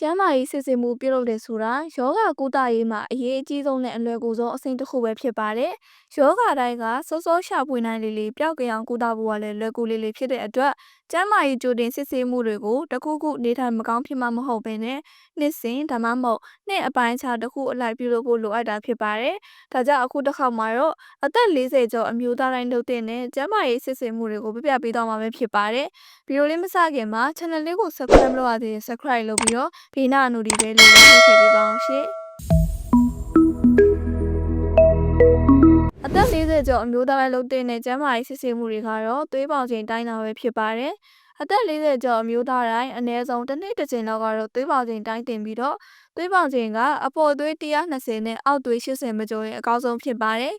ကျန်းမာရေးစစ်ဆေးမှုပြုလုပ်တယ်ဆိုတာယောဂကုသရေးမှာအရေးအကြီးဆုံးနဲ့အလွယ်ကူဆုံးအဆင့်တစ်ခုပဲဖြစ်ပါတယ်။ယောဂတိုင်းကစောစောရှာဖွေနိုင်လေလေပျောက်ကအောင်ကုသဖို့ကလည်းလွယ်ကူလေလေဖြစ်တဲ့အတွက်ကျန်းမာရေးကြိုတင်စစ်ဆေးမှုတွေကိုတခုခုနေထိုင်မကောင်းဖြစ်မှမဟုတ်ဘဲနဲ့နှစ်စဉ်ဒါမှမဟုတ်နှစ်အပိုင်းအခြားတစ်ခုအလိုက်ပြုလုပ်ဖို့လိုအပ်တာဖြစ်ပါတယ်။ဒါကြောင့်အခုတစ်ခါမှာတော့အသက်40ကျော်အမျိုးသားတိုင်းလုပ်တဲ့နဲ့ကျန်းမာရေးစစ်ဆေးမှုတွေကိုပြပြပေးသွားမှာပဲဖြစ်ပါတယ်။ဗီဒီယိုလေးမစခင်မှာ channel လေးကို subscribe မလုပ်ရသေးရင် subscribe လုပ်ပြီးတော့ဘေးနာအနူဒီပဲလေးလေးထည့်ပေးပါအောင်ရှင်အသက်40ကျော်အမျိုးသားပိုင်းလုပ်တဲ့နဲ့ကျန်းမာရေးစစ်ဆေးမှုတွေကတော့သွေးပေါင်ချိန်တိုင်းတာပဲဖြစ်ပါတယ်အသက်40ကျော်အမျိုးသားတိုင်းအနည်းဆုံးတစ်နှစ်တစ်ချိန်လောက်ကတော့သွေးပေါင်ချိန်တိုင်းတင်ပြီးတော့သွေးပေါင်ချိန်ကအပေါ်သွေး120နဲ့အောက်သွေး80မကျော်ရင်အကောင်းဆုံးဖြစ်ပါတယ်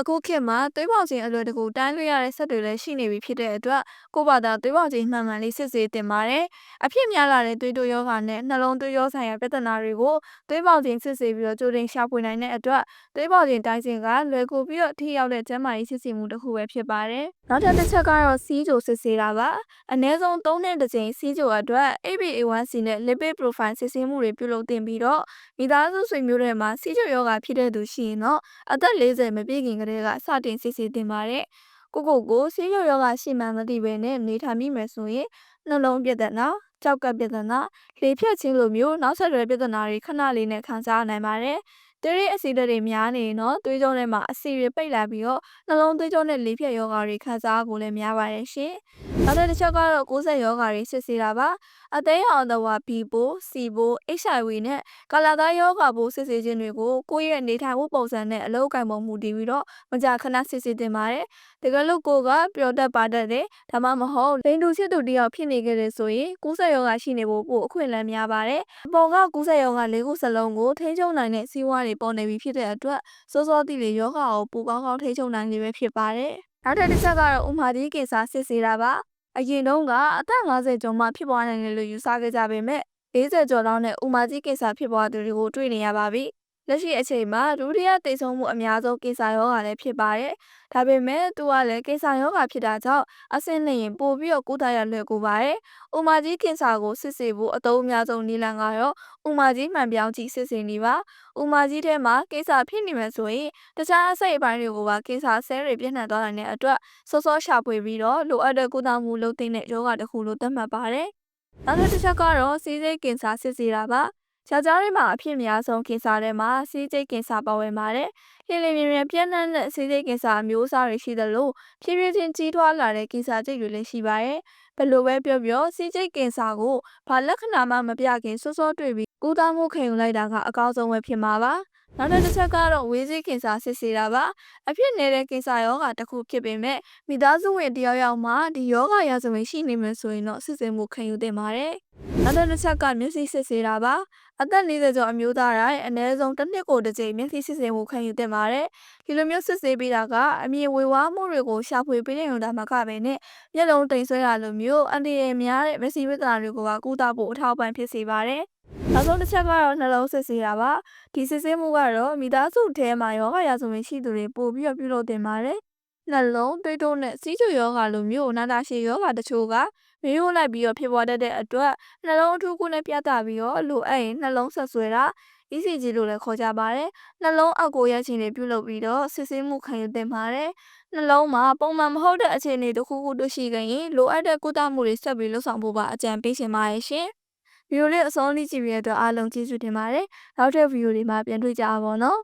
အခုခေတ်မှာသွေးပေါင်ချိန်အလွယ်တကူတိုင်းလို့ရတဲ့ဆက်တွေလည်းရှိနေပြီဖြစ်တဲ့အတွက်ကိုယ့်ဘာသာသွေးပေါင်ချိန်မှန်မှန်လေးစစ်ဆေးတင်ပါတယ်။အဖြစ်များလာတဲ့သွေးတိုးယောဂနဲ့နှလုံးသွေးရောဆိုင်ရာပြဿနာတွေကိုသွေးပေါင်ချိန်စစ်ဆေးပြီးတော့ကြိုတင်ရှာဖွေနိုင်တဲ့အတွက်သွေးပေါင်ချိန်တိုင်းစဉ်ကလွယ်ကူပြီးတော့ထိရောက်တဲ့ကျန်းမာရေးစစ်ဆေးမှုတစ်ခုပဲဖြစ်ပါတယ်။ နောက်ထပ်တစ်ချက်ကတော့စီးကြိုစစ်ဆေးတာပါ။အနည်းဆုံး၃နှစ်တစ်ကြိမ်စီးကြိုအတွက် HbA1c နဲ့ lipid profile စစ်ဆေးမှုတွေပြုလုပ်တင်ပြီးတော့မိသားစုဆွေမျိုးတွေမှာစီးကြိုယောဂဖြစ်တဲ့သူရှိရင်တော့အသက်40မပြည့်ခင်ကတည်းကစတင်စစ်ဆေးတင်ပါတယ်။ကိုကိုကိုစီးကြိုယောဂရှိမှန်းမသိဘဲနဲ့နေထိုင်မိမယ်ဆိုရင်နှလုံးပြဿနာကြောက်ကပ်ပြဿနာလေဖြတ်ခြင်းလိုမျိုးနောက်ဆက်တွဲပြဿနာတွေခဏလေးနဲ့ခံစားနိုင်ပါတယ်။ တရေအဆီဓာတ်တွေများနေရင်တော့သွေးကြောထဲမှာအဆီတွေပိတ်လာပြီးတော့နှလုံးသွေးကြောနဲ့လေဖြတ်ယောဂါတွေခံစားဖို့လည်းများပါတယ်ရှင်။ နောက်တစ်ချက်ကတော့60ယောဂါတွေစစ်ဆေးတာပါ။အသေးအောင်တော့ B ပိုး C ပိုး HIV နဲ့ကာလာသားယောဂါပိုးစစ်ဆေးခြင်းတွေကိုကိုယ့်ရဲ့နေထိုင်မှုပုံစံနဲ့အလုပ်အကံပုံမူတည်ပြီးတော့မကြာခဏစစ်ဆေးတင်ပါတယ်။တကယ်လို့ကိုကပျော်တတ်ပါတတ်တယ်ဒါမှမဟုတ်လိန်တူချစ်သူတယောက်ဖြစ်နေခဲ့တယ်ဆိုရင်60ယောဂါရှိနေဖို့ပို့အခွင့်အလမ်းများပါတယ်။အပေါ်က60ယောဂါ၄ခုစလုံးကိုထိန်းချုပ်နိုင်တဲ့စီးပွားတွေပေါ်နေပြီဖြစ်တဲ့အတွက်စောစောတိလေယောဂါကိုပူကောင်းကောင်းထိန်းချုပ်နိုင်လေပဲဖြစ်ပါတယ်။နောက်ထပ်တစ်ချက်ကတော့ဥမာဒီကင်ဆာစစ်ဆေးတာပါ။ အရင်တုန်းကအသက်50ကျော်မှဖြစ်ပွားနိုင်တယ်လို့ယူဆခဲ့ကြပေမဲ့40ကျော်လောက်နဲ့ဥမာကြီးကင်ဆာဖြစ်ပွားသူတွေကိုတွေ့နေရပါပြီ။ လက်ရှိအချိန်မှာဒုတိယတိတ်ဆုံးမှုအများဆုံးကင်ဆာရောဂါလည်းဖြစ်ပါတယ်။ဒါပေမဲ့သူကလည်းကင်ဆာရောဂါဖြစ်တာကြောင့်အဆင့်လျင်ပို့ပြီးတော့ကုသရလွယ်ကူပါတယ်။ဥမာကြီးကင်ဆာကိုစစ်ဆေးဖို့အသုံးအများဆုံးနည်းလမ်းကတော့ဥမာကြီးမှန်ပြောင်းကြည့်စစ်ဆေးနေပါ။ဥမာကြီးထဲမှာကင်ဆာဖြစ်နေမှဆိုရင်တခြားအစိတ်အပိုင်းတွေကိုပါကင်ဆာဆဲတွေပြန့်နှံ့သွားနိုင်တဲ့အတွက်စောစောရှာဖွေပြီးတော့လိုအပ်တဲ့ကုသမှုလုပ်သင့်တဲ့ယောဂတစ်ခုလို့သတ်မှတ်ပါတယ်။နောက်တစ်ချက်ကတော့စီးစိမ်ကင်ဆာစစ်ဆေးတာပါ။ ယောက်ျားတွေမှာအဖြစ်များဆုံးကင်ဆာတွေမှာစီးကျိတ်ကင်ဆာပါဝင်ပါတယ်။လျင်လျင်မြန်မြန်ပြန့်နှံ့တဲ့စီးကျိတ်ကင်ဆာအမျိုးအစားတွေရှိသလိုဖြည်းဖြည်းချင်းကြီးထွားလာတဲ့ကင်ဆာကျိတ်တွေလည်းရှိပါတယ်။ဘယ်လိုပဲပြောပြောစီးကျိတ်ကင်ဆာကိုဘာလက္ခဏာမှမပြခင်စောစောတွေ့ပြီးကုသမှုခံယူလိုက်တာကအကောင်းဆုံးပဲဖြစ်မှာပါ။ နောက်တစ်ချက်ကတော့ဝေးစေးကင်ဆာစစ်ဆေးတာပါအဖြစ်နေတဲ့ကင်ဆာယောဂါတစ်ခုဖြစ်ပေမဲ့မိသားစုဝင်တယောက်ယောက်မှဒီယောဂါရာဇဝင်ရှိနေမယ်ဆိုရင်တော့စစ်ဆေးမှုခံယူသင့်ပါတယ်နောက်တစ်ချက်ကမျက်စိစစ်ဆေးတာပါအသက်40ကျော်အမျိုးသားတိုင်းအနည်းဆုံးတစ်နှစ်ကိုတစ်ကြိမ်မျက်စိစစ်ဆေးမှုခံယူသင့်ပါတယ်ဒီလိုမျိုးစစ်ဆေးပေးတာကအမြင်ဝေဝါးမှုတွေကိုရှာဖွေပေးတဲ့ုံတာမှကပဲနဲ့မျက်လုံးတိမ်ဆွဲတာလိုမျိုးအန်တီရများတဲ့မျက်စိဝိသနာတွေကိုပါကုသဖို့အထောက်အပံ့ဖြစ်စေပါတယ် နောက်ဆုံးတစ်ချက်ကတော့နှလုံးစစ်ဆေးတာပါဒီစစ်ဆေးမှုကတော့မိသားစုထဲမှာယောဂရာဇဝင်ရှိသူတွေပို့ပြီးတော့ပြုလုပ်တင်ပါတယ်နှလုံးသွေးတိုးနဲ့စီးကျူယောဂါလိုမျိုးနာတာရှည်ယောဂါတချို့ကမျိုးလိုက်ပြီးတော့ဖြစ်ပေါ်တတ်တဲ့အတွက်နှလုံးအထူးကုနဲ့ပြသပြီးတော့လိုအပ်ရင်နှလုံးဆက်ဆွဲတာ ECG လို့လည်းခေါ်ကြပါတယ်နှလုံးအောက်ကိုရချင်တွေပြုလုပ်ပြီးတော့စစ်ဆေးမှုခံယူသင့်ပါတယ်နှလုံးမှာပုံမှန်မဟုတ်တဲ့အခြေအနေတစ်ခုခုတွေ့ရှိခဲ့ရင်လိုအပ်တဲ့ကုသမှုတွေဆက်ပြီးလုပ်ဆောင်ဖို့ပါအကြံပေးရှင်ပါရဲ့ရှင် ဗီဒီယိုလေးအဆုံးထိကြည့်ပြီးတဲ့အတွက်အားလုံးကျေးဇူးတင်ပါတယ်နောက်ထပ်ဗီဒီယိုတွေမှာပြန်တွေ့ကြပါဘောနော်